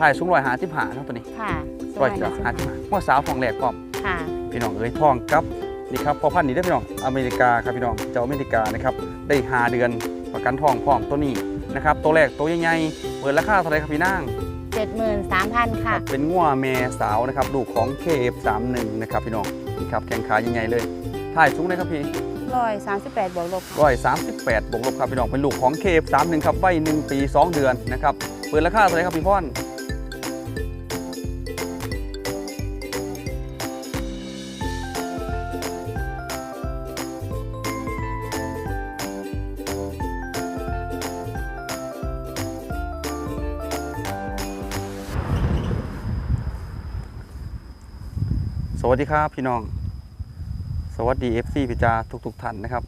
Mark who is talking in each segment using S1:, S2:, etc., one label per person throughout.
S1: ถ่ายสูงร้อยหาสิบหาเนาะตัวนี้
S2: ค่ะส
S1: ร้อ
S2: วยย
S1: จะ
S2: นะ
S1: หาสิบหาว่าสาวทองแหลกพร้อม
S2: ค่ะ
S1: พี่น้องเอ้ยทองกับนี่ครับพอพันธุ์นี้ได้อพี่น้องอเมริกาครับพี่น้องเจ้าอเมริกานะครับได้หาเดือนประกันทองพร้อมตัวนี้นะครับตัวแรกตัวใหญ่ๆเปิดราคาเท่าไหรครับพี่นาง
S2: เจ็ดหมื่นสามพันค่ะ
S1: เป็นงัวแม่สาวนะครับลูกของ KF31 นะครับพี่น้องนี่ครับแข้งขาใหญ่ๆเลยถ่ายสูงเลยครับพี่
S2: ร้อยสามสิบแปดบวกลบค่ะ
S1: ร้อยสามสิบแปดบวกลบครับพี่น้องเป็นลูกของ KF31 ครับวัยหนึ่งปีสองเดือนนะครับเปิดราคาเท่าไหรครับพี่พ่อน สวัสดีครับพี่น้อง สวัสดี FC พิจาทุกๆท่านนะครับ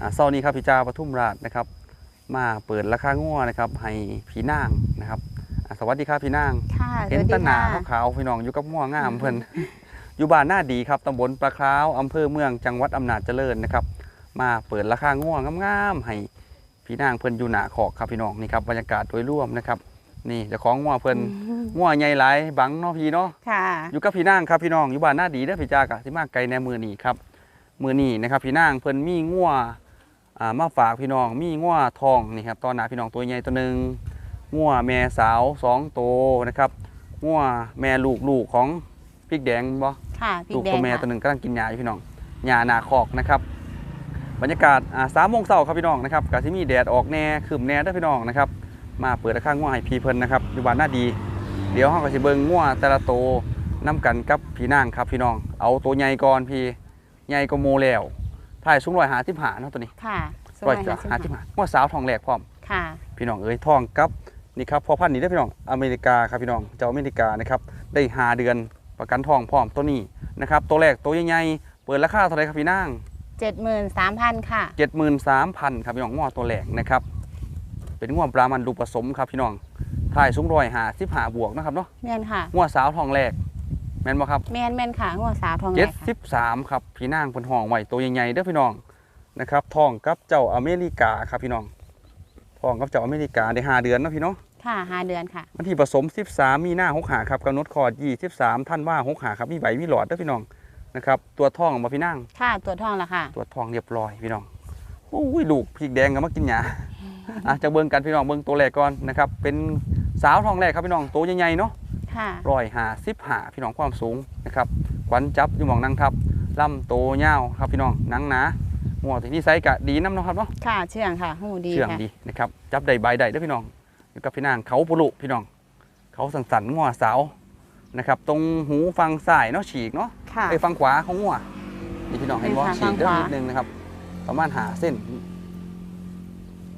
S1: อ่าเช้านี้ครับพิจาปทุมราชนะครับ มาเปิดราคางัวนะครับ ให้พี่นางนะครับอ่าสวัสดีครับพี่นาง
S2: ค่ะส
S1: เห็น
S2: วัสดี
S1: ตาหนา
S2: ค่ะ
S1: ขาวๆพี่น้องอยู่กับงัวงามเพิ่น อยู่บ้านหน้าดีครับตำบลปลาคราวอำเภอเมืองจังหวัดอำนาจเจริญนะครับ มาเปิดราคางัวงามๆให้พี่นางเพิ่นอยู่หน้าขอกครับพี่น้องนี่ครับบรรยากาศโดยรวมนะครับ นี่เจ้าของงัวเพิ่น
S2: อืม
S1: งัวใหญ่หลายบังเนาะพี่เนาะ
S2: ค่ะ
S1: อยู่กับพี่นางครับพี่น้องอยู่บ้านหน้าดีเด้อพี่จากะสิมาไกลในมือนี้ครับมือนี้นะครับ พี่นางเพิ่นมีงัวอ่ามาฝากพี่น้องมีงัวทองนี่ครับตอนหน้าพี่น้องตัวใหญ่ตัวหนึ่งงัวแม่สาวสองตัวนะครับงัวแม่ลูกลูกของพริกแดงบ่
S2: ค่ะพี่
S1: ลูก
S2: แด
S1: ตัว
S2: ง
S1: แม่
S2: ค่ะ
S1: ตัวหนึ่งกำลังกินหญ้าอยู่พี่น้องหญ้าหนาคอกนะครับบรรยากาศอ่าสามโมงเช้าครับพี่น้องนะครับกะสิมีแดดออกแน่คืมแน่เด้อพี่น้องนะครับ มาเปิดราคางัวให้พี่เพิ่นนะครับอยู่บ้านหน้าดี เดี๋ยวเราก็สิเบิ่งงัวแต่ละโตวนํกันกับพี่นางครับพี่น้อง เอาตัวใหญ่ก่อนพี่ใหญ่ก็โมแล้วถ่ายสูงร้อยหาสิบหาเนาะตัวนี้
S2: ค่ะส
S1: ร้
S2: ว
S1: อย
S2: ย
S1: จะ
S2: ค่ะ
S1: หาสิบหางัวสาวทองแหลกพร้อม
S2: ค่ะ
S1: พี่น้องเอ้ยทองกับนี่ครับพอพันธุ์นี้ได้อพี่น้องอเมริกาครับพี่น้องเจ้าอเมริกานะครับได้หาเดือนประกันทองพร้อมตัวนี้นะครับตัวแรกตัวใหญ่ๆเปิดราคาเท่าไหรครับพี่นาง
S2: เจ็ดหมื่นสามพันค่ะ
S1: เจ็ดหมื่นสามพันครับพี่น้องงัวตัวแรกนะครับ เป็นงัวปลามันลูกผสมครับพี่น้องถ่ายสูงร้อยหาสิบหาบวกนะครับเนาะ
S2: แม่นค่ะ
S1: งัวสาวทองแหลกแม่นบ่ครับ
S2: แม่นแม่นค่ะหัวสาวทองแหล
S1: เจ็ด
S2: กค่ะ
S1: สิบสามครับพี่นางเป็นห้องไว้ตัวใหญ่ๆเด้อพี่น้องนะครับทองกับเจ้าอเมริกาครับพี่น้องทองกับเจ้าอเมริกาได้ห้าเดือนเนาะพี่เนาะ
S2: ค่ะห้าเดือนค่ะ
S1: วันที่ผสม 13 มีหน้าหกหาครับกำหนดคอร์ด23 ท่านว่าหกหาครับ มีใบมีหลอดเด้อพี่น้องนะครับ ตัวทองมาพี่นาง
S2: ค่ะตัวทองละค่ะ
S1: ตัวทองเรียบร้อยพี่น้องโอ้ยลูกพริกแดงก็มากินหยา อะจะเบิ่งกันพี่น้องเบิ่งตัวแรกก่อนนะครับเป็นสาวทองแรกครับพี่น้องตัวใหญ่ๆเนาะ
S2: ค่ะ
S1: ร้อยหาสิบหาพี่น้องความสูงนะครับขวัญจับอยู่หมองนั่งทับลำโตยาวครับพี่น้องหนังหนาหัวที่นี่ไซส์กะดีน้ำเนาะครับเนาะ
S2: ค่ะเชื่องค่ะหูดี
S1: เชื่อง
S2: ค่ะ
S1: ดีนะครับจับได้ใบได้เด้อพี่น้องอยู่กับพี่นางเขาปุรุพี่น้อง เขาสันสันๆงัวสาวนะครับ ตรงหูฟังซ้ายเนาะฉีกเนาะ
S2: ค่ะ
S1: ไอ้ยฟังขวาของงัวนี่พี่น้องเห็นบ่
S2: นี่ค่ะ
S1: ฉีกเด้อ
S2: ฟังขวา
S1: นิดนึงนะครับ ประมาณหาเส้น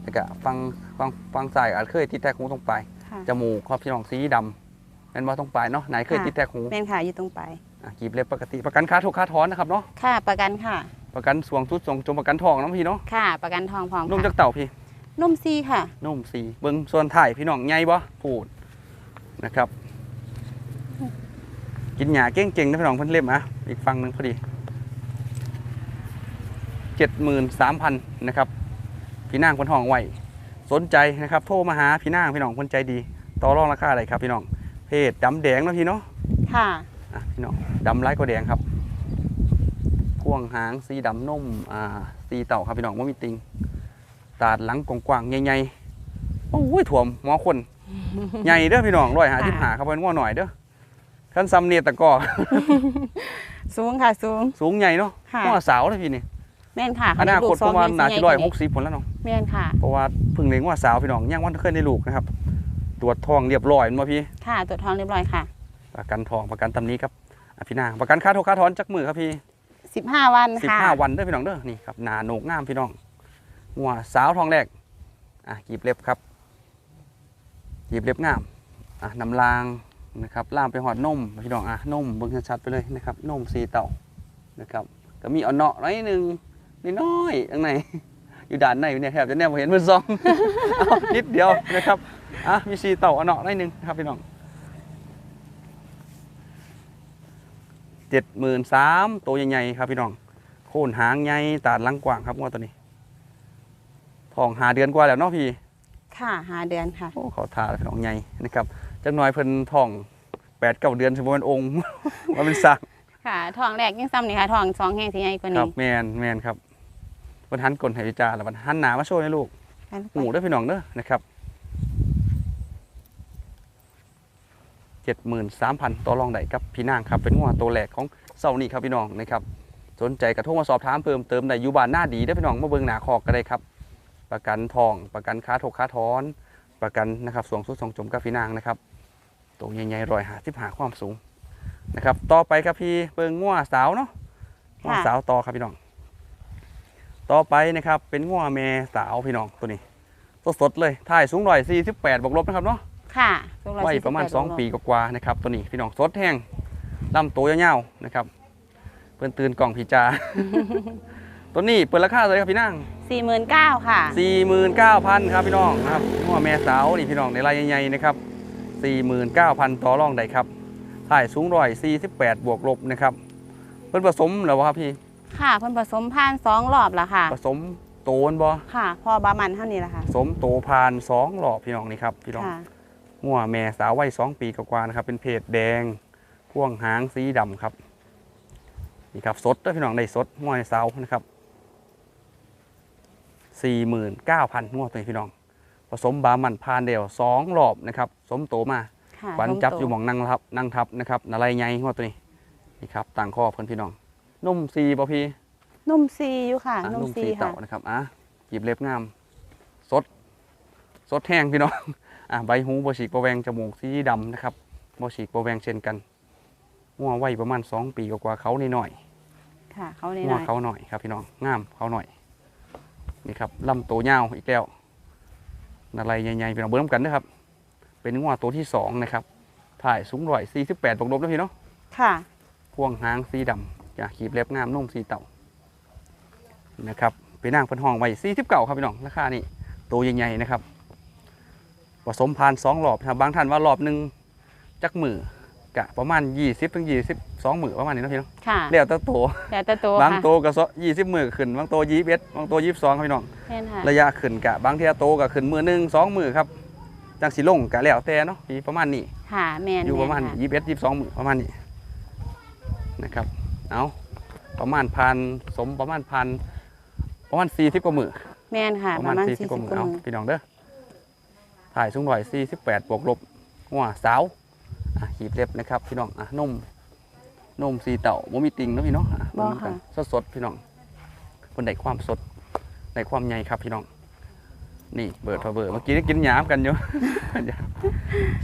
S1: แล้วก็ฟังฟังฟังซ้ายอาจเคยติดแทกหูตรงปลาย
S2: ค่ะ
S1: จมูกครับพี่น้องสีดำเป็นบ่ตรงปลายเนาะไหนเคย
S2: ค่ะ
S1: ติดแทกหู
S2: แม่นค่ะอยู่ตรงไป
S1: อะกีบเล็บปกติประกันค่าถูกค่าถอนนะครับเนาะ
S2: ค่ะประกันค่ะ
S1: ประกันสวงทุดสวงจมประกันทองเนาะพี่เนาะ
S2: ค่ะ ประกันทองพร้อม
S1: นุ่ม
S2: ค่ะ
S1: จากเต่าพี่
S2: นุ่มซีค่ะ
S1: นุ่มสีเบิ้งส่วนถ่ายพี่น้องใหญ่บ่พูดนะครับ กินหญ้าเก่งๆนะพี่น้องเพิ่นเล่มอะอีกฝั่งหนึ่งพอดีเจ็ดหมื่นสามพันนะครับ พี่นางเพิ่นห้องไว้สนใจนะครับโทรมาหาพี่นางพี่น้องเพิ่นใจดี ต่อรองราคาอะไรครับพี่น้องเพศดำแดงเนาะพี่เนาะ
S2: ค่ะ
S1: อะพี่น้องดำไร้ายกว่าแดงครับพ่วงหางสีดำนุ่มอ่าสีเต่าครับพี่น้องว่ามีติงตาดหลังกว้างๆใหญ่ๆโอ้ยถ่วมหมอคนใหญ่เด้อพี่น้องร้อยหาสิบหาครับเพิ่นว่าหน่อยเด้อขั้นซ้ำเนี่ยตะกร้อ
S2: สูงค่ะสูง
S1: สูงใหญ่เนาะ
S2: ค่ะ
S1: หัวสาวเลยพี่นี่
S2: แม่นค่ะ
S1: อนาคตประมาณน่าจะร้อยหก
S2: สิ
S1: สิบผลแล้วเนาะ
S2: แม่นค่ะ
S1: เพราะว่าเพิ่งเลี้ยงว่าสาวพี่น้องย่างวันเคยได้ลูกนะครับตรวจทองเรียบร้อยมาพี่
S2: ค่ะตรวจทองเรียบร้อยค่ะ
S1: ประกันทองประกันตำนี้ครับอะพี่นางประกันค่าโทรค่าถอนจักมือครับพี่
S2: 15วัน
S1: สิบ
S2: ค่ะ
S1: ห้าวันเด้อพี่น้องเด้อนี่ครับหนาโหนกงามพี่น้องหัวสาวทองแรกอะกีบเล็บครับกีบเล็บงามอะนำรางนะครับล่ามไปหอดนมพี่น้องอะนมเบิ่งชัดๆไปเลยนะครับนมสีเต่านะครับก็มีเอาเนาะน้อยหนึ่ง น้อยๆข้างในอยู่ด้านในเนี่ยแทบจะแนบบ่เห็นมือซองเอานิดเดียวนะครับอะมีสีเต่าเอาเนาะน้อยหนึ่งนะครับพี่น้องเจ็ดหมื่นสามตัวใหญ่ๆครับพี่น้องโค่นหางใหญ่ตาดหลังกว้างครับงวดตัวนี้ทองหาเดือนกว่าแล้วเนาะพี่
S2: ค่ะหาเดือนค่ะ
S1: โอ้เขาทาพี่น้องใหญ่นะครับจักหน่อยเพิ่นท้องแปดเก้าเดือนสมมติเป็นองค์ว่าเป็นสัก
S2: ค่ะทองแรกยังซ้ำนี่ค่ะทองสองแห้งที่ใหญ่กว่า
S1: ครั
S2: นี้
S1: บแมนแมนครับ เพิ่นหันกลนให้พิจารแล้วมันหันหน้ามาโชว์ให้ลูก
S2: ค่ะ
S1: หมูเด้อพี่น้องเด้อนะครับเจ็ดหมื่นสามพันต่อรองได้ครับพี่นางครับเป็นหัวตัวแรกของเสาร์นี้ครับพี่น้องนะครับสนใจกระโทรมาสอบถามเพิ่มเติมได้อยู่บ้านหน้าดีได้อพี่น้องมาเบิ่งหน้าคอกก็ได้ครับ ประกันทอง ประกันค้าถกค้าถอน ประกันนะครับสวงสุดสองจมกับพี่นางนะครับตัวใหญ่ๆรอยหาที่หาความสูงนะครับ ต่อไปครับพี่เบิ่งงัวสาวเนาะงัวสาวต่อครับพี่น้อง ต่อไปนะครับเป็นงัวแม่สาวพี่น้องตัวนี้สดๆเลยถ่ายสูงร้อยสี่สิบแปดบวกลบนะครับเนาะ
S2: ค่ะสูงร้อย
S1: ไว้
S2: สี่สิบ
S1: ประมาณ
S2: แด
S1: 2ปีกว่าๆนะครับตัวนี้พี่น้องสดแห้งลำตัวยาวๆนะครับเพิ่นตื่นกล่องพีจาตัวนี้เปิดราคาเลยครับพี่นาง
S2: สี่หมื่นเก้าค่ะ
S1: 49,000ครับพี่น้องนะครับงัวแม่สาวนี่พี่น้องในรายใหญ่ๆนะครับ49,000ต่อรองได้ครับถ่ายสูงร้อยสี่สิบแปดบวกลบนะครับเพิ่นผสมแล้วบ่ครับพี่
S2: ค่ะเพิ่นผสมผ่านสองรอบแล้วค่ะ
S1: ผสมโตนบ่
S2: ค่ะ พอบามันเท่านี้แหละค่ะ
S1: ผสมโตพานสองหลอบพี่น้องนี่ครับพี่น้อง
S2: ค่ะ
S1: งัวแม่สาววัยสองปีกว่าๆนะครับ เป็นเพศแดงพ่วงหางสีดำครับนี่ครับสดเด้อพี่น้องได้สดงัวในสาวนะครับสี่หมื่นเก้าพันงัวตัวนี้พี่น้อง ผสมบามันพานเดียวสองหลอบนะครับ สมโตมา
S2: ค่ะ
S1: ขวัญจับ
S2: นมโต
S1: อยู่หมองนั่งทับนั่งทับนะครับนาลายใหญ่งัวตัวนี้นี่ครับต่างข้อเพื่อนพี่น้อง นุ่มซีป่ะพี่
S2: นุ่มซีอยู่ค่ะ
S1: อะ
S2: นุ่ม
S1: นุ่ม
S2: ซี
S1: ซี
S2: ค่ะ
S1: เต่านะครับอะจีบเล็บงาม สด สดแห้งพี่น้อง อะใบหูบฉีกบแวงจมูกสีดำนะครับบฉีกบแวงเช่นกันงัวไว้ประมาณ 2 ปีกว่าๆเขานิดหน่อย
S2: ค่ะ เขาใน
S1: งั
S2: ห
S1: ว
S2: น่อย
S1: เขาหน่อยครับพี่น้องงามเขาหน่อยนี่ครับลำตัวยาวอีกแล้วอะไรใหญ่ๆพี่น้องเบิ้มกันนะครับ เป็นงัวตัวที่สองนะครับถ่ายสูงร้อยสี่สิบแปดบวกลบนะพี่เนาะ
S2: ค่ะ
S1: พ่วงหางสีดำ จะขีบเล็บงามนุ่มสีเต่านะครับเป็นนางเพันห้องไว้สี่สิบเก่าครับพี่น้องราคานี่ตัวใหญ่ๆนะครับผสมพันธุ์สองรอบครับบางท่านว่ารอบหนึ่งจักมือกะประมาณยี่สิบถึงยี่สิบสองมือประมาณนี้เนาะพี่เนาะ
S2: ค่ะ
S1: เรียวแต่โตว
S2: แต่ตัวโต
S1: บาง
S2: ค่ะ
S1: โตก็ยี่สิบมือขึ้น บางโตยี่สิบเอ็ดบางโตยี่สิบสองครับพี่น้อง
S2: แม่นค่ะ
S1: ระยะขึ้นกะบางเทีโตก็ขึ้นมือหนึ่งสองมือครับจังสีลงกะแล้วแต่เนาะพี่ประมาณนี้
S2: ค่ะแม่น
S1: อยู่ประมาณ
S2: แนค่
S1: ยี่สิบเอ็ดยี่สิบสองมือประมาณนี้นะครับ เอาประมาณพันสมประมาณพันประมาณสี่สิบกว่ามือ
S2: แม่นค่ะ
S1: ป
S2: ประระ
S1: มาณ
S2: มาณ
S1: สี่
S2: สี่
S1: สิ
S2: สิ
S1: บบกว่ามือ
S2: กว่า
S1: เอา
S2: มือ
S1: พี่น้องเด้อถ่ายสูงหน่อยสี่สิบแปดบวกลบหัวสาวอะขีบเล็บนะครับ พี่น้องอะนมนมสีเต่าบ่มีติงเนาะพี่เนาะอะ
S2: บ่
S1: เบิ่ง
S2: ค่ะ
S1: กันสดสดๆพี่น้องคนได้ความสดได้ความใหญ่ครับพี่น้อง นี่เบิดพอเบิดเมื่อกี้ได้กินหยามกันอยู่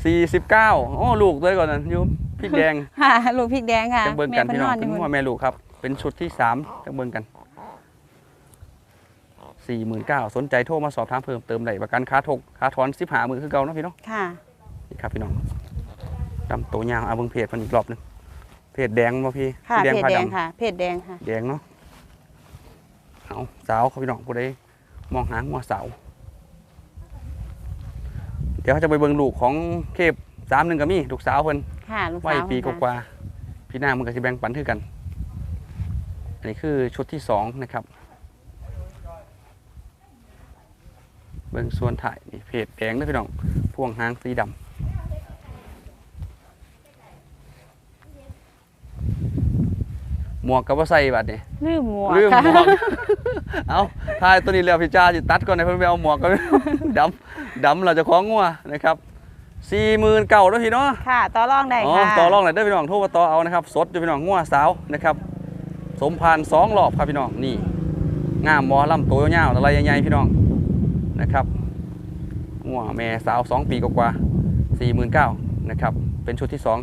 S1: สี่สิบเก้าโอ้ลูกเลยก่อนนะอยู พริกแดง
S2: ค่ะลูกพริกแดงค่ะ
S1: จังเบิ่งกัน
S2: แม่
S1: พี่น้อง
S2: พิ่
S1: เป็น
S2: ยู่
S1: หัวแม่ลูกครับ เป็นชุดที่สามจังเบิ่งกันสี่หมื่นเก้าสนใจโทรมาสอบถามเพิ่มเติมได้ประกันค้าทกค้าถอนสิบหามือคือเก่าเนาะพี่เนาะ
S2: ค่ะ
S1: นี่ครับพี่น้องดำตัวยาวเอาเบิ่งเพจมันอีกรอบหนึงเพจแดงมาพี่
S2: ค่ะ
S1: พี่
S2: เพจ
S1: ผ้า
S2: แดง
S1: ดำ
S2: ค่ะเพจแดงค่ะ
S1: แดงเนาะเอาสาวครับพี่น้องผู้ใดมองหาหัวสาวเดี๋ยวเขาจะไปเบิ่งลูกของเคปสามหนึ่งก็มีลูกสาวเพิ่น
S2: ค่ะลูก
S1: ไว้
S2: สาว
S1: ปีก
S2: ค่ะ
S1: ว่าๆพี่นางมันก็จะแบ่งปันคือกัน อันนี้คือชุดที่สองนะครับ เบิ่งส่วนถ่ายนี่เพจแดงนะพี่น้องพ่วงหางสีดำหมวกกับว่าใส่บัดนี่
S2: ลืมหมวก
S1: ลืม
S2: ค่ะ
S1: หมวก เอาถ่ายตัวนี้แล้วพี่จ้าจะตัดก่อนให้เพิ่นไปเอาหมวกก่อนดำดำเราจะคล้องงัวนะครับ สี่หมื่นเก่าด้วยพี่เนาะ
S2: ค่ะต่อรองได้
S1: อ๋อ
S2: ค่ะ
S1: ต่อรองหน่อยเด้อพี่น้องโทรมาต่อเอานะครับ สดอยู่พี่น้องงัวสาวนะครับ สมพานสองรอบครับพี่น้องนี่งามหมอลำตัวยาวๆอะไรใหญ่ๆพี่น้องนะครับงัวแม่สาวสองปีกว่าๆสี่หมื่นเก้านะครับเป็นชุดที่สอง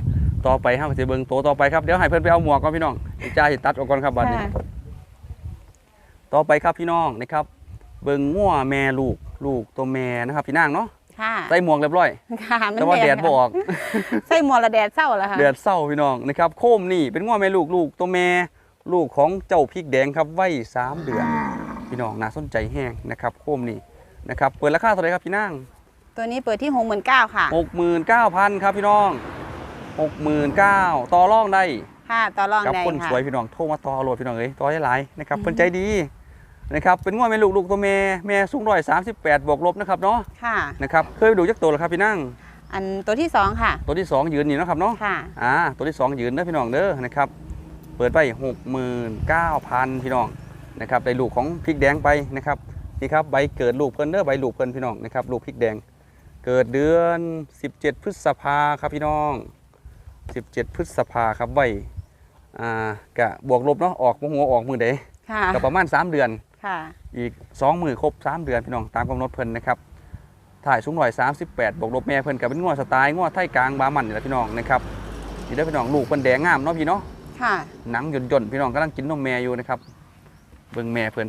S1: ต่อไปห้าสิเบิงโตวต่อไปครับเดี๋ยวให้เพื่อนไปเอาหมวกก่อนพี่น้องพี่จ้าจะตัดออกก่อนครับบัดนี้
S2: ค่ะ
S1: ต่อไปครับพี่น้องนะครับ เบิงงัวแม่ลูกลูกตัวแม่นะครับพี่นางเนาะ
S2: ค่ะ
S1: ใส่หมวกเรียบร้อย
S2: ค่ะมัน
S1: แต่ว่าแดดบออก
S2: ใส่หมวกและแดดเศร้าแล้วค่ะ
S1: เดือดเศร้าพี่น้องนะครับ โคมนี่เป็นง้อแม่ลูกลูกตัวแม่ลูกของเจ้าพริกแดงครับไว้สามเดือนพี่น้องน่าสนใจแห้งนะครับ โคมนี่นะครับเปิดราคาเท่าไหร่ครับพี่นาง
S2: ตัวนี้เปิดที่หกหมื่นเก้าค่ะ
S1: หกหมื่นเก้าพันครับพี่น้องหกหมื่นเก้าต่อรองได้
S2: ค่ะต่อรอง
S1: กับ
S2: ได้
S1: คน
S2: ค่ะ
S1: สวยพี่น้องโทรมาต่อโหลดพี่น้องเอ้ยต่อได้หลายนะครับเพิ่นใจดี นะครับเป็นงัวแม่ลูกลูกตัวแม่แม่สูงร้อยสามสิบแปดบวกลบนะครับเนาะ
S2: ค่ะ
S1: นะครับเคยไปดูจักตัวแล้วครับพี่นั่ง
S2: อันตัวที่สองค่ะ
S1: ตัวที่สองยืนนี่เนาะครับเนาะ
S2: ค่ะ
S1: อ่าตัวที่สองยืนเด้อพี่น้องเด้อนะครับเปิดไปหกหมื่นเก้าพันพี่น้องนะครับได้ลูกของพริกแดงไปนะครับนี่ครับใบเกิดลูกเพิ่นเด้อใบลูกเพิ่นพี่น้องนะครับลูกพริกแดง เกิดเดือน 17 พฤษภาครับพี่น้อง 17 พฤษภาครับไว้อ่ากะบวกลบเนาะออกหัวออกมือเด
S2: ค่ะ
S1: ก็ประมาณ 3 เดือน
S2: ค่ะ
S1: อีก 2 มือครบ 3 เดือนพี่น้องตามกำหนดเพิ่นนะครับถ่ายสูงหน่อย 38บวกลบแม่เพิ่นกับเป็นงวดสไตล์งวดไทยกลางบามันนี่แหละพี่น้องนะครับนี่เด้อพี่น้องลูกเพิ่นแดงงามเนาะพี่เนาะ
S2: ค่ะ
S1: หนังหย่นๆพี่น้องกำลังกินนมแม่อยู่นะครับเบิ่งแม่เพิ่น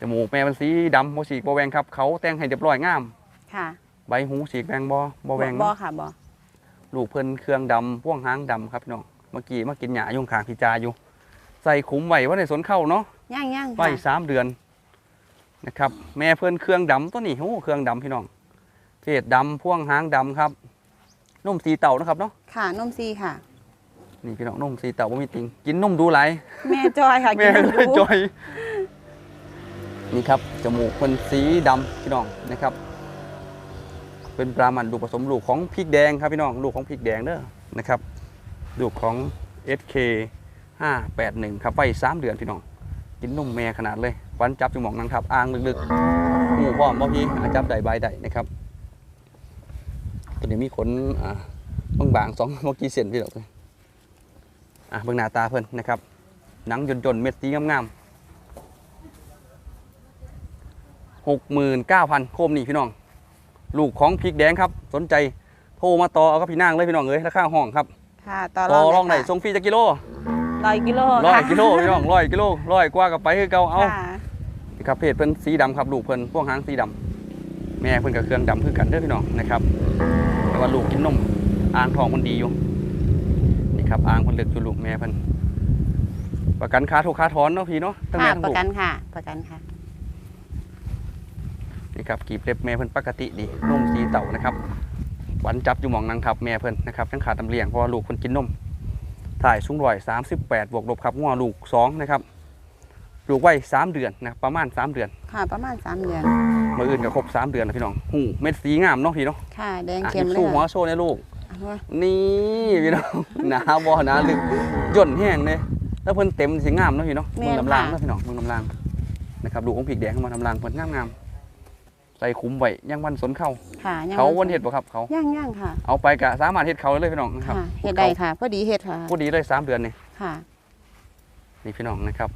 S1: จมูกแม่เป็นสีดำโมฉีกบแวงครับเขาแต่งให้เรียบร้อยงาม
S2: ค่ะ
S1: ใบหูฉีกแวงบอบอแวง
S2: บอ
S1: เนาะ
S2: ค่ะบอ
S1: ลูกเพิ่นเครื่องดำพ่วงหางดำครับพี่น้องเมื่อกี้มากินหญ้ายุงขางพี่จาอยู่ ใส่ขุมไว้ว่าในสวนเข้าเนาะ
S2: ย่างย่าง
S1: ไว้
S2: ค่ะ
S1: สามเดือนนะครับ แม่เพิ่นเครื่องดำตัวนี้โอ้เครื่องดำพี่น้องเพศดำพ่วงหางดำครับนุ่มสีเต่านะครับเนาะ
S2: ค่ะนมซีค่ะ
S1: นี่พี่น้องนุ่มสีเต่าบ่มีติงกินนุ่มดูหลาย
S2: แม่จอยค่ะ
S1: แม่
S2: กิน
S1: เลย
S2: ดู
S1: จอยนี่ครับจมูกเป็นสีดำพี่น้องนะครับ เป็นปลามันลูกผสมลูกของพริกแดงครับพี่น้องลูกของพริกแดงเด้อนะครับลูกของ SK 581 ครับไว้3เดือนพี่น้อง กินนมแม่ขนาดเลยควันจับจมูกนางทับอ่างลึกๆหูพร้อมบ่พี่อาจับได้ใบได้นะครับตัวนี้มีขนอ่าบางๆสองเมื่อกี้เส้นพี่น้องอะเบิ่งหน้าตาเพิ่นนะครับหนังยนๆเม็ดสีงามๆหกหมื่นเก้าพันโคมนี่พี่น้อง ลูกของพริกแดงครับ สนใจโทรมาต่อเอากับพี่นางเลยพี่น้องเอ้ยราคาห้องครับ
S2: ค่ะ ต่อ
S1: ต่อร
S2: ร
S1: อ
S2: องง
S1: ไหน
S2: ได้
S1: ส่งฟรีจะกิโล
S2: ร้อยกิโล
S1: ร้อย
S2: ค่ะ
S1: กิโลพี่น้องร้อยกิโลร้อยกว่ากับไปคือเก่าเอา
S2: ค่ะ
S1: นี่ครับเพจเพิ่นสีดำครับลูกเพิ่นพวกหางสีดำแม่เพิ่นกับเครื่องดำคือกันเด้อพี่น้องนะครับแต่ว่าลูกกินนมอ่างทองมันดีอยู่นี่ครับอ่างเพิ่นเลือกอยู่ลูกแม่เพิ่นประกันค่าถูกค่าถอนเนาะพี่เนาะทั้ง
S2: ค่ะ
S1: แม่ทั้ง
S2: ประ
S1: ลูก
S2: กันค่ะ ประกันค่ะ
S1: นี่ครับกีบเล็บแม่เพิ่นปกติดีนุ่มสีเต่านะครับหวันจับอยู่หมองนางทับแม่เพิ่นนะครับทั้งขาดตำเลียงเพราะว่าลูกเพิ่นกินนม ถ่ายสูงร้อยสามสิบแปดบวกลบครับงัวลูกสองนะครับลูกไว้สามเดือนนะครับประมาณสามเดือน
S2: ค่ะประมาณสามเดือน
S1: มื่ออื่นก็ครบสามเดือนแล้วพี่น้องหูเม็ดสีงามเนาะพี่เนาะ
S2: ค่ะแดง
S1: อะ
S2: เข้ม
S1: หยิบ
S2: เล
S1: สู้
S2: ย
S1: หัว
S2: ค่ะ
S1: โซ่ในลูก
S2: เอาไว้
S1: นี่พี่น้องหนาบ่หนาลึกย่นแห้งเลยแล้วเพิ่นเต็มสีงามเนาะพี่เนาะมึงน้ำลางเนาะพี่น้องมึงน้ำลางนะครับลูกของผีกแดงเข้ามาน้ำลางเพิ่นงามงามๆ ใส่คุ้มไว้ย่างวันสนเข้า
S2: ค่ะยัง
S1: เขาวันเห็ดบ่ครับเขา
S2: ย่างย่างค่ะ
S1: เอาไปกะสามารถเห็ดเขาเลยพี่น้องนะครับ
S2: ค่ะเฮ็ดได้ค่ะพอดีเฮ็ดค่ะ
S1: พูดดีเลยสามเดือนนี่
S2: ค่ะ
S1: นี่พี่น้องนะครับ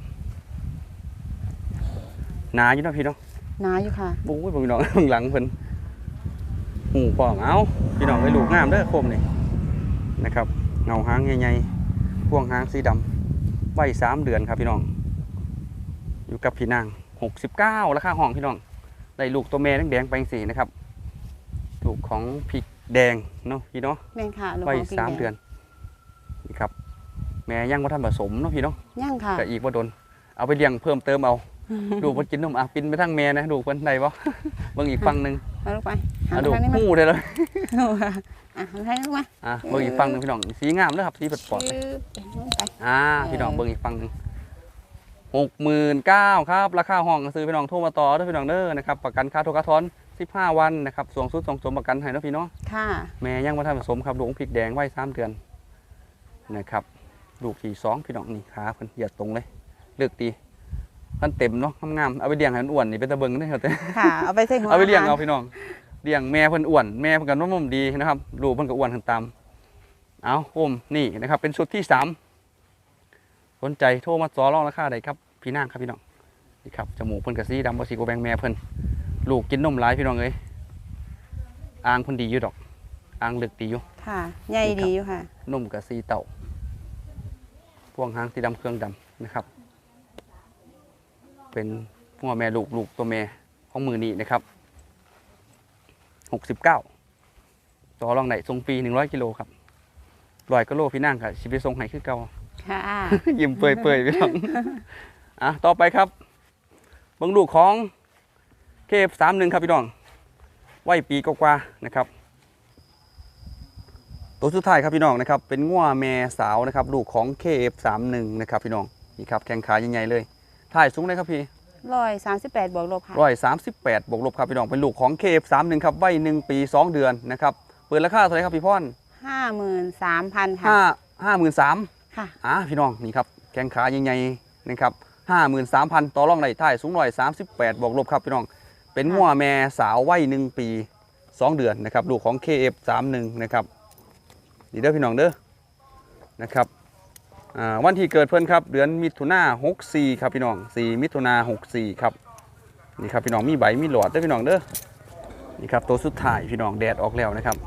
S1: หนาอยู่เนาะพี่เนาะ
S2: หนาอยู่ค่ะ
S1: บุ้ยพี่น้องข้างหลังเพิ่นหูปอมเอาพี่น้องไอ้ลูกงามเด้อโคมนี่นะครับเงาหางใหญ่ๆพ่วงหางสีดำใบสามเดือนครับพี่น้อง อยู่กับพี่นางหกสิบเก้าราคาห้องพี่น้อง ได้ลูกตัวแม่แดงๆไปสีนะครับ ลูกของพริกแดงเนาะพี่เนาะ
S2: แม่นค่ะลูก
S1: ใบ
S2: ของพี่
S1: สาม
S2: แดง
S1: เดือนนี่ครับ แม่ยังว่าท่านผสมเนาะพี่เนาะ
S2: ย่างค่ะ
S1: แต่อีกว่าโดน เอาไปเลี้ยงเพิ่มเติมเอาดูมันกินนมอะปินไปทั้งแม่นะดูเพิ่นได้บ่ เบิ่งอีกฝั่งหนึง
S2: เอาลูกไปหั
S1: อะ
S2: น
S1: ดู
S2: ทางนี้มา
S1: หูได้เลย
S2: เอาค่ะอะหันทางนี้ลูกมา
S1: อะเบิ่งอีกฝั่งหนึงพี่น้องสีงามเด้อครับสีปอดๆเลย
S2: ยืบไปนู่นไป
S1: อ่าพี่น้องเบิ่งอีกฝั่งหนึง 69,000ครับ ราคาห้องก็ซื้อพี่น้องโทรมาต่อเด้อพี่น้องเด้อนะครับประกันค่าโทรค่าถอน15 วันนะครับส่วงสุดส่งสมประกันให้เนาะพี่เนาะ
S2: ค่ะ
S1: แม่ยังบ่ทันผสมครับลูกของพริกแดงไว้สามเดือนนะครับลูกที่สองพี่น้องนี่ขาเพิ่นเหยียดตรงเลยเลือกดีมันเต็มเนาะงามๆเอาไปเลี้ยงให้มันอ้วนนี่เป็นตะเบิงเด้อครับแต่
S2: ค่ะเอาไปใส่หัว
S1: เอาไปเลี้ยง
S2: ห
S1: เอาพี่น้องเลี้ยงแม่เพิ่นอ้วนแม่เพิ่นก็นมๆดีนะครับลูกเพิ่นก็อ้วนขึ้นตามเอาโอมนี่นะครับเป็นชุดที่สามสนใจโทรมาต่อรองราคาได้ครับ พี่นางครับพี่น้องนี่ครับจมูกเพิ่นก็สีดำบ่สีกว่าแบงแม่เพิ่นลูกกินนมหลายพี่น้องเอ้ยอ่างเพิ่นดีอยู่ดอกอ่างลึกดีอยู่
S2: ค่ะใหญ่ดีอยู่ค่ะ
S1: นุ่มกับสีเต่าพวงหางสีดำเครื่องดำนะครับ เป็นพ่อแม่ลูกลูกตัวแม่ของมือนี้นะครับหกสิบเก้าต่อรองไหนทรงฟรีหนึ่งร้อยกิโลครับลอยกิโลพี่นั่งค่ะชิไปทรงไหคือเก่า
S2: ค่ะ
S1: ยิ้มเปื่อยเปื่อยๆพี่น้อง อะต่อไปครับเบิ้งลูกของเคฟสามหนึ่งครับพี่น้องไว้ปีกว่าๆนะครับ ตัวสุดท้ายครับพี่น้องนะครับ เป็นง่วแม่สาวนะครับ ลูกของ KF31 นะครับพี่น้องนี่ครับแข้งขาใหญ่ๆเลยถ่ายสูงเลยครับพี่
S2: ร้อยสามสิบแปดบวกลบค่ะ
S1: ร้อยสามสิบแปดบวกลบครับพี่น้องเป็นลูกของ KF31 ครับวัยหนึ่งปีสองเดือนนะครับเปิดราคาเท่าไหร่ครับพี่พ่อน
S2: ห้าหมื่นสามพันค่ะ
S1: ห้าห้าหมื่นสาม
S2: ค่ะ
S1: อ่าพี่น้องนี่ครับแข้งขาใหญ่ๆนะครับ ห้าหมื่นสามพันต่อรองได้ท้ายสูงร้อยสามสิบแปดบวกลบครับพี่น้อง เป็นงัวแม่สาววัยหนึ่งปีสองเดือนนะครับลูกของ KF31 นะครับดีเด้อพี่น้องเด้อนะครับอ่าวันที่เกิดเพิ่นครับเดือนมิถุนาหกสี่ครับพี่น้องสี่มิถุนาหกสี่ครับนี่ครับพี่น้องมีใบมีหลอดเด้อพี่น้องเด้อนี่ครับตัวสุดท้ายพี่น้องแดดออกแล้วนะครับ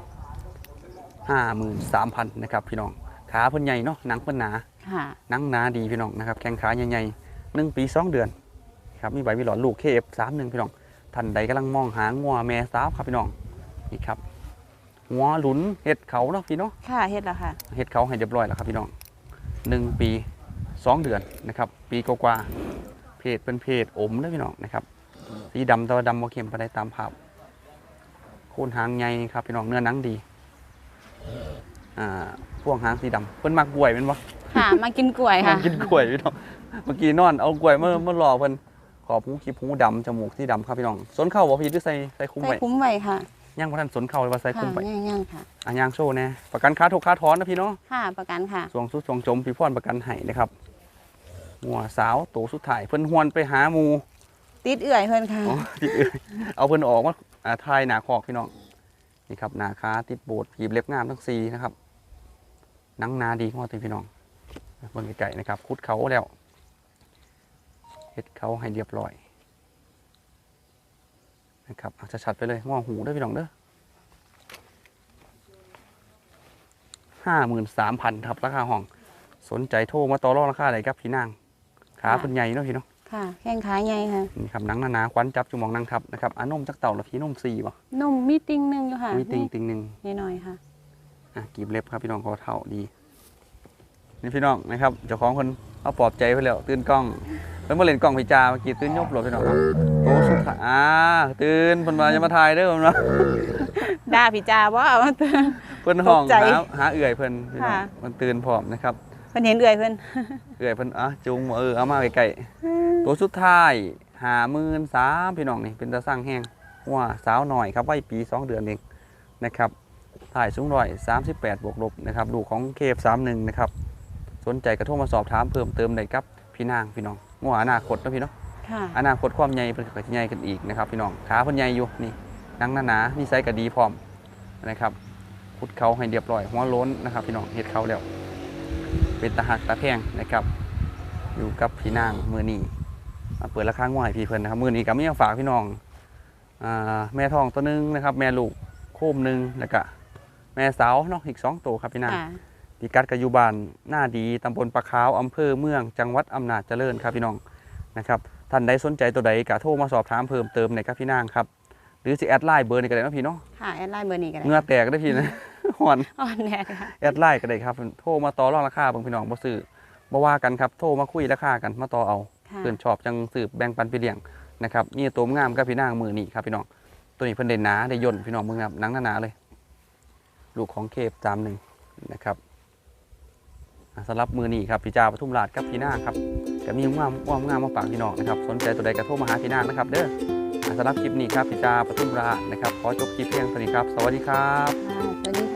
S1: ห้าหมื่นสามพันนะครับพี่น้องขาเพิ่นใหญ่เนาะหนังเพิ่นหนา
S2: ค่ะ
S1: หนังหนาดีพี่น้องนะครับแข้งขาใหญ่ๆ หนึ่งปีสองเดือนครับมีใบมีหลอดลูกเคฟสามหนึ่งพี่น้องท่านใดกำลังมองหางัวแม่สาวครับพี่น้องนี่ครับหัวหลุนเห็ดเขาเนาะพี่เนาะ
S2: ค่ะเฮ็ดแล้วค่ะ
S1: เห็ดเขาให้เรียบร้อยแล้วครับพี่น้องหนึ่งปีสองเดือนนะครับ ปีกว่าๆเพศเป็นเพศอมนะพี่น้องนะครับสีดำแตัวาดำโมเข้มไปได้ตามภาพโคนหางใหญ่ครับพี่น้องเนื้อหนังดีอ่าพวงหางสีดำเพิ่นมักบวยเป็นวะ
S2: ค่ะมากินกล้วยค่ะ
S1: กินกล้วยพี่น้อง เมื่อกี้นอนเอากล้วยเมื่อเมื่อรอเพิ่นขอบหูขีบหูดำจมูกที่ดำครับพี่น้องสนเข่าบ่พี่หรือใส่ใส่คุ้ม
S2: ใส่
S1: ไว้
S2: คุ้มไว้ค่ะ
S1: ย่างบ่ทันสนเข่าเลยว่าใส่
S2: ค่ะ
S1: คุ้มไว้
S2: ย่างๆค่ะ
S1: อะย่างโชว์แน่ประกันค้าทุกค้าถอนนะพี่เนาะ
S2: ค่ะประกันค่ะ
S1: สวงสุดสวงจมพี่พรประกันให้นะครับหัวสาวโตสุดท้ายเพิ่นหวนไปหาหมู
S2: ติดเอื่อยเพิ่นค่ะ
S1: อ๋อติดเอ้ยเอาเพิ่นออกมาอ่าทายหนาคอกพี่น้องนี่ครับหนาคาติดโบดหยิบเล็บงามทั้งสี่นะครับหนังหนาดีของเราพี่น้องเบิ่งไก่ๆนะครับคุดเขาแล้ว เฮ็ดเขาให้เรียบร้อยนะครับเอาชัดๆไปเลยง้อหูเด้วยพี่น้องเด้อห้าหมื่นสามพันครับราคาห้อง สนใจโทรมาต่อรองราคาอะไรครับพี่นางขาเป็นใหญ่เนาะพี่เนาะ
S2: ค่ะแข้งขาใหญ่ค่ะ
S1: นี่ครับหนังหนาๆควันจับจุมองนางทับนะครับอานมจักเต่าละพี่นมสี่ป่ะ
S2: นมมีติ่งหนึงอยู่ค่ะ
S1: มีติงติงหนึ่ง
S2: นิดหน่อยๆค่ะ
S1: อะกีบเล็บครับพี่น้องเขาเท่าดีนี่พี่น้องนะครับเจ้าของคน เขาปลอบใจไปแล้วตื่นกล้องเพิ่นมาเล่นกล้องพิจาเมื่อกี้ตื่นยบหลบพี่น้องครับโตสุดท้ายอ่าตื่นเพิ่นมาจะมาถ่ายเด้อเพิ่นว่า
S2: ด่าพี่จาว่าเอามาเตือน
S1: เพิ่นห้อง
S2: ตกใจ
S1: หาหาเอื่อยเพิ่นพี่น้อง
S2: ค่ะ
S1: มันตื่นพร้อมนะครับ
S2: เพิ่นเห็นเอื่อยเพิ่น
S1: เอื่อยเพิ่นอะจุงเออเอามาใกล้ๆตัวสุดท้ายหาหมื่นสามพี่น้องนี่เป็นตาสร้างแห้งว่าสาวหน่อยครับวัยปีสองเดือนเองนะครับถ่ายสูงร้อยสามสิบแปดบวกลบนะครับลูกของเคฟสามหนึ่งนะครับ สนใจกระโทรมาสอบถามเพิ่มเติมได้ครับพี่นางพี่น้องงัวอนาคตนะพี่เนาะ
S2: ค่ะ
S1: อนาคตความใหญ่เพิ่นก็สิใหญ่กันอีกนะครับพี่น้องขาเพิ่นใหญ่อยู่นี่หนังหนาๆนี่ไซส์ก็ดีพร้อมนะครับขุดเขาให้เรียบร้อยหัวโล้นนะครับ พี่น้องเฮ็ดเขาแล้วเป็นตาหักตาแพงนะครับ อยู่กับพี่นางมือนี้มาเปิดราคาง่ายพี่เพิ่นนะครับมือนี้ก็มีมาฝากพี่น้องอ่าแม่ทองตัวหนึงนะครับ แม่ลูกโคมหนึงแล้วก็แม่สาวเนาะอีกสองตัวครับพี่นาง
S2: ค่ะ
S1: พิกัดกอยู่บานหน้าดีตำบลปะขาวอำเภอเมือง จังหวัดอำนาจเจริญครับพี่น้องนะครับท่านใดสนใจตัวใดก็โทรมาสอบถามเพิ่มเติมในครับพี่นางครับหรือสิแอดไลน์เบอร์นี้ก็ได้เนาะพี่เนาะ
S2: ค่ะแอดไลน์เบอร์นี้ก็ได้
S1: เหงื่อแตกได้อพี่นะหอน
S2: อ่อนแดดค่ะ
S1: แอดไลน์ก็ได้ครับโทรมาต่อรองราคาเบิ่งพี่น้องบ่ซื้อบ่ว่ากันครับโทรมาคุยราคากันมาต่อเอา
S2: ค่ะ
S1: เพิ่นชอบจังสืบแบ่งปันไปเลี้ยงนะครับนี่ตัวงามกับพี่นางมือนี่ครับพี่น้องตัวนี้เพิ่นได้หนาได้ย่นพี่น้องมึงครับหนังหนาๆเลย ลูกของเคฟจามหนึ่งนะครับอ่า สำหรับมือนี้ครับพี่จาปทุมราชครับพี่นางครับก็มีงามงามงามมาฝากพี่น้องนะครับสนใจตัวใดกระโทรมาหาพี่นางนะครับเด้อสำหรับคลิปนี้ครับพี่จาปทุมราชนะครับขอจบคลิปเพียงเท่านี้ครับ สวัสดีครับ
S2: สวัสดีค่ะ